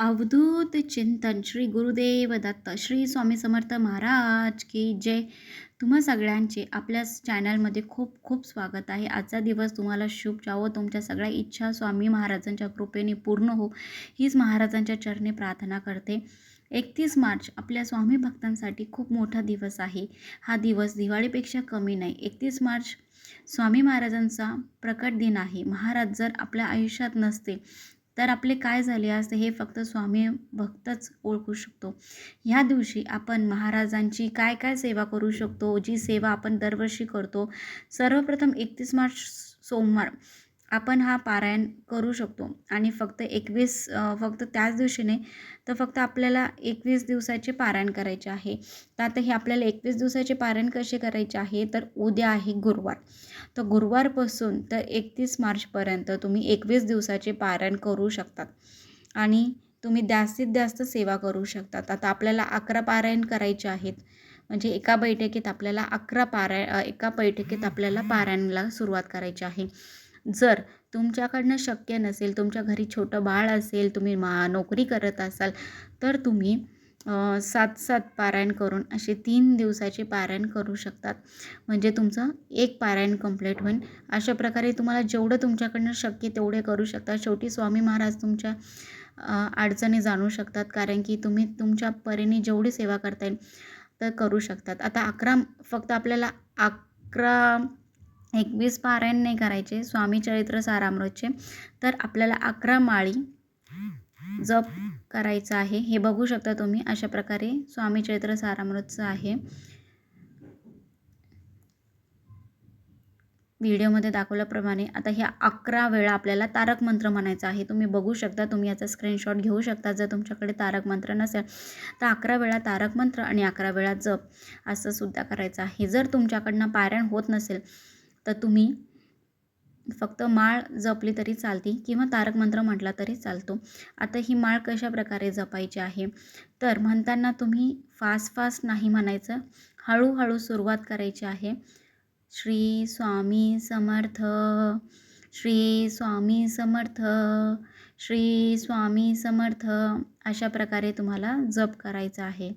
अवधूत चिंतन श्री गुरुदेव दत्त श्री स्वामी समर्थ महाराज की जय. तुम्हा सगळ्यांचे आपल्या चॅनलमध्ये खूप खूप स्वागत आहे. आजचा दिवस तुम्हाला शुभ जावो. तुमच्या सगळ्या इच्छा स्वामी महाराजांच्या कृपेने पूर्ण हो. हीच महाराजांच्या चरणी प्रार्थना करते. एकतीस मार्च आपल्या स्वामी भक्तांसाठी खूप मोठा दिवस आहे. हा दिवस दिवाळीपेक्षा कमी नाही. एकतीस मार्च स्वामी महाराजांचा प्रकट दिन आहे. महाराज जर आपल्या आयुष्यात नसते तर आपले काय झाले असते हे फक्त स्वामी भक्तच ओळखू शकतो. ह्या दिवशी आपण महाराजांची काय काय सेवा करू शकतो जी सेवा आपण दरवर्षी करतो? सर्वप्रथम एकतीस मार्च सोमवार. आपण हा पारायण करू शकतो. आणि फक्त एकवीस फक्त त्याच दिवशी नाही तर फक्त आपल्याला एकवीस दिवसाचे पारायण करायचे आहे. तर आता हे आपल्याला एकवीस दिवसाचे पारायण कसे करायचे आहे? तर उद्या आहे गुरुवार. तर गुरुवारपासून तर एकतीस मार्चपर्यंत तुम्ही एकवीस दिवसाचे पारायण करू शकतात. आणि तुम्ही जास्तीत जास्त सेवा करू शकतात. आता आपल्याला अकरा पारायण करायचे आहेत. म्हणजे एका बैठकीत आपल्याला अकरा पारायण एका बैठकीत आपल्याला पारायणाला सुरुवात करायची आहे. जर तुमच्याकडनं शक्य नसेल तुमच्या घरी छोटं बाळ असेल तुम्ही मा नोकरी करत असाल तर तुम्ही सात सात पारायण करून असे तीन दिवसाचे पारायण करू शकतात. म्हणजे तुमचं एक पारायण कंप्लीट होईल. अशा प्रकारे तुम्हाला जेवढं तुमच्याकडनं शक्य तेवढे करू शकता. शेवटी स्वामी महाराज तुमच्या अडचणी जाणू शकतात. कारण की तुम्ही तुमच्या परीने जेवढी सेवा करता येईल तर करू शकतात. आता अकरा फक्त आपल्याला अकरा एकवीस पारायण नाही करायचे स्वामी चरित्र सारामृतचे. तर आपल्याला अकरा माळी जप करायचं आहे. हे बघू शकता तुम्ही अशा प्रकारे स्वामी चरित्र सारामृतचं आहे. व्हिडिओमध्ये दाखवल्याप्रमाणे आता ह्या अकरा वेळा आपल्याला तारक मंत्र म्हणायचा आहे. तुम्ही बघू शकता तुम्ही याचा स्क्रीनशॉट घेऊ शकता जर तुमच्याकडे तारक मंत्र नसेल तर अकरा वेळा तारक मंत्र आणि अकरा वेळा जप असं सुद्धा करायचं आहे. जर तुमच्याकडनं पारायण होत नसेल तर तुम्ही फक्त माळ जपली तरी चालते किंवा तारक मंत्र म्हटला तरी चालतो. आता ही माळ कशा प्रकारे जपायची आहे? तर म्हणताना तुम्ही फास्ट फास्ट नाही म्हणायचं हळूहळू सुरुवात करायची आहे. श्री स्वामी समर्थ श्री स्वामी समर्थ श्री स्वामी समर्थ अशा प्रकारे तुम्हाला जप करायचा आहे.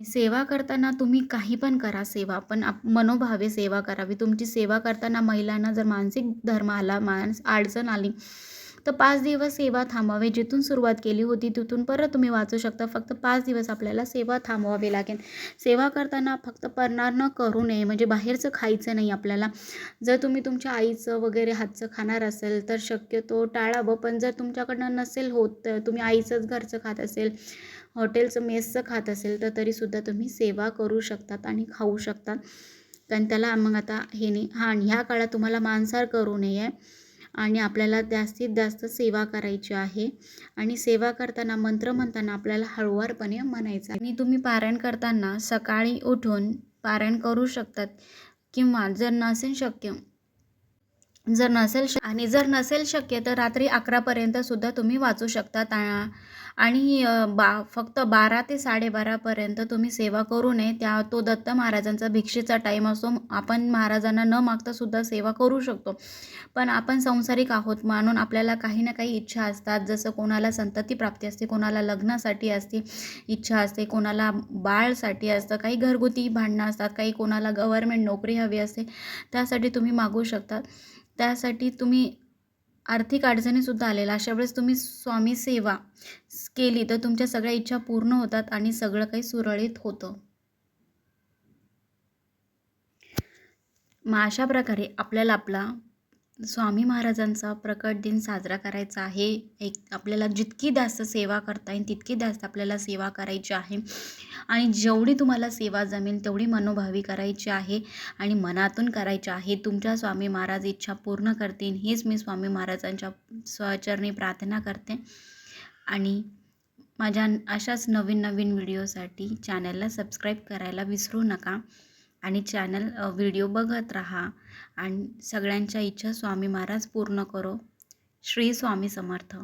सेवा करताना तुम्ही काही पण करा सेवा पण आप मनोभावे सेवा करावी. तुमची सेवा करताना महिलांना जर मानसिक धर्म आला मानस अडचण आली तर पाच दिवस सेवा थांबावे. जिथून सुरुवात केली होती तिथून परत तुम्ही वाचू शकता. फक्त पाच दिवस आपल्याला सेवा थांबवावी लागेल. सेवा करताना फक्त परनार न करू नये. म्हणजे बाहेरचं खायचं नाही आपल्याला. जर तुम्ही तुमच्या आईचं वगैरे हातचं खाणार असेल तर शक्यतो टाळावं. पण जर तुमच्याकडनं नसेल होत तर तुम्ही आईचंच घरचं खात असेल हॉटेलचं मेसचं खात असेल तर तरीसुद्धा तुम्ही सेवा करू शकतात आणि खाऊ शकतात. कारण त्याला मग आता हे नाही. हां ह्या काळात तुम्हाला मांसाहार करू नये. आणि आपल्याला जास्तीत जास्त सेवा करायची आहे. आणि सेवा करताना मंत्र म्हणताना आपल्याला हळुवारपणे म्हणायचं आणि तुम्ही पारायण करताना सकाळी उठून पारायण करू शकतात किंवा जर नसेल शक्य जर नसेल आणि जर नसेल शक्य तर रात्री अकरापर्यंत सुद्धा तुम्ही वाचू शकता. आणि बा फक्त बारा ते साडेबारापर्यंत तुम्ही सेवा करू नये. त्या तो दत्त महाराजांचा भिक्षेचा टाईम असो आपण महाराजांना न मागता सुद्धा सेवा करू शकतो. पण आपण संसारिक आहोत म्हणून आपल्याला काही ना काही इच्छा असतात. जसं कोणाला संतती प्राप्ती असते कोणाला लग्नासाठी असते इच्छा असते कोणाला बाळसाठी असतं काही घरगुती भांडणं असतात काही कोणाला गव्हर्मेंट नोकरी हवी असते त्यासाठी तुम्ही मागू शकतात त्यासाठी तुम्ही आर्थिक अडचणीसुद्धा आलेला. अशा वेळेस तुम्ही स्वामी सेवा केली तर तुमच्या सगळ्या इच्छा पूर्ण होतात आणि सगळं काही सुरळीत होतं. मग अशा प्रकारे आपल्याला आपला स्वामी महाराजांचा प्रकट दिन साजरा करायचा आहे. एक आपल्याला जितकी जास्त सेवा करता येईल तितकी जास्त आपल्याला सेवा करायची आहे. आणि जेवढी तुम्हाला सेवा जमेल तेवढी मनोभावी करायची आहे आणि मनातून करायची आहे. तुमच्या स्वामी महाराज इच्छा पूर्ण करतील हीच मी स्वामी महाराजांच्या स्वचरणी प्रार्थना करते. आणि माझ्या अशाच नवीन नवीन व्हिडिओसाठी चॅनलला सबस्क्राईब करायला विसरू नका. आणि चॅनल व्हिडिओ बघत राहा आणि सगळ्यांच्या इच्छा स्वामी महाराज पूर्ण करो. श्री स्वामी समर्थ.